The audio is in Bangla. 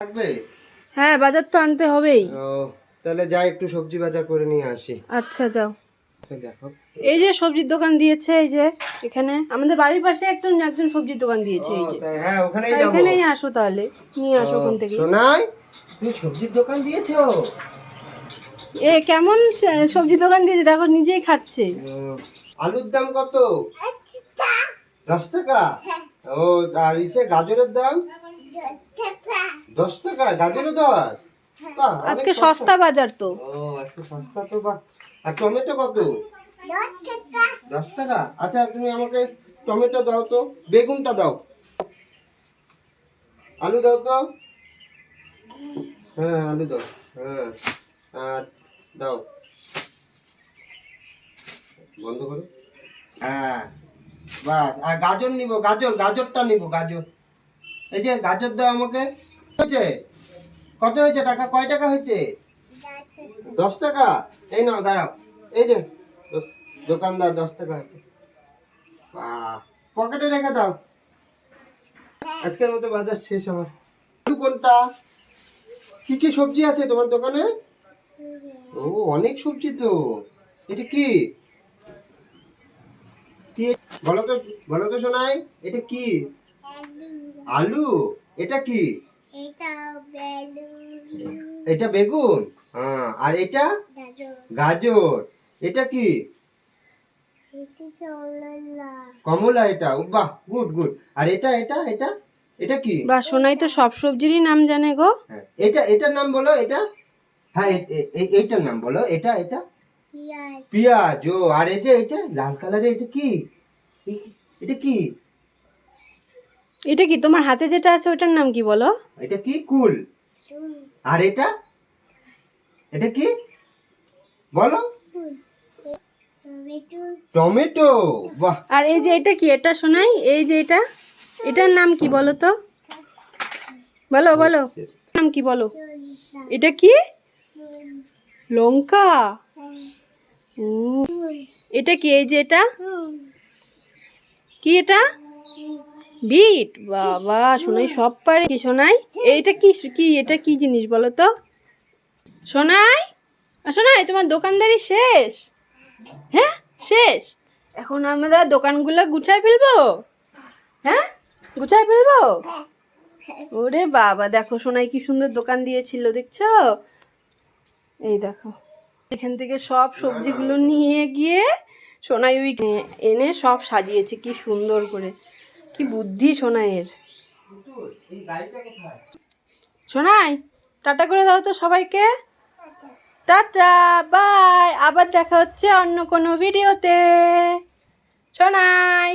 থাকবে? হ্যাঁ বাজার তো আনতে হবেই। ও তাহলে যাই একটু সবজি বাজার করে নিয়ে আসি। আচ্ছা যাও। এই যে সবজির দোকান দিয়েছে এই যে এখানে। আমাদের বাড়ির পাশে একজন একজন সবজির দোকান দিয়েছে এই যে। হ্যাঁ ওখানেই যাব। এখানেই আসো তাহলে নিয়ে আসো ওখান থেকে। সোনাই তুমি সবজির দোকান দিয়েছ? এ কেমন স- সবজি দোকান দিয়েছে? দেখো নিজেই খাচ্ছে। আলুর দাম কত? দশ টাকা? ও আর ইসে গাজরের দাম? দশ টাকা গাজরের দশ? বাহ, অনেক আজকে সস্তা বাজার তো। ও আজকে সস্তা তো বাহ। আর টমেটো কত? দশ টাকা। আচ্ছা তুমি আমাকে টমেটো দাও তো বেগুনটা দাও। আলু দাও তো। হ্যাঁ আলু দাও। হ্যাঁ আর দাও। বন্ধ করো। হ্যাঁ বাস আর গাজর নিব গাজর গাজরটা নিব গাজর। এই যে গাজর দাও আমাকে। হয়েছে? কত হয়েছে টাকা? কয় টাকা হয়েছে? দশ টাকা? এই নাও, দাঁড়াও। এই যে দোকানদার দশ টাকা হয়েছে। পকেটে রেখে দাও। আজকের মতো বাজার শেষ আমার। কোনটা? কি কি সবজি আছে তোমার দোকানে? ও, অনেক সবজি তো। এটা কি? কি? বলো তো বলো তো শোনাই, এটা কি? আলু? এটা কি? এটা বেগুন? হ্যাঁ আর এটা? গাজর। এটা কি? কমলা। এটা? বাহ গুড গুড। আর এটা এটা এটা? এটা কি? বা সোনাই তো সব সবজিরই নাম জানে গো। হ্যাঁ, এটা এটার নাম বলো এটা? হ্যাঁ এইটার নাম বলো এটা এটা? পেঁয়াজ। ও আর এই যে এটা লাল কালারের এটা কি? এটা কি? এটা কি তোমার হাতে যেটা আছে ওটার নাম কি বলো? এটা কি? কুল। আর এটা? এটা কি? বলো। টমেটো। বাহ। আর এই যে এটা কি? এটা শোনাই? এই যে এটা? এটার নাম কি বলো তো? বলো বলো। নাম কি বলো? এটা কি? লঙ্কা। এটা কি? এই যে এটা? কি এটা? বিট? বাবা শোনাই সব পারে। কি শোনাই এইটা কি কি, এটা কি জিনিস বলো তো? শোনাই শোনাই তোমার দোকানদারি শেষ? হ্যাঁ শেষ। এখন আমরা দোকানগুলো গুছাই ফেলব? হ্যাঁ গুছাই ফেলব? ওরে বাবা, দেখো সোনাই কি সুন্দর দোকান দিয়েছিল, দেখছ? এই দেখো, এখান থেকে সব সবজিগুলো নিয়ে গিয়ে সোনাই ওই এনে সব সাজিয়েছে, কি সুন্দর করে। কি বুদ্ধি সোনাইয়ের। সোনাই, টাটা করে দাও তো সবাইকে। Tata, bye. আবার দেখা হচ্ছে অন্য কোনো ভিডিওতে। সোনাই।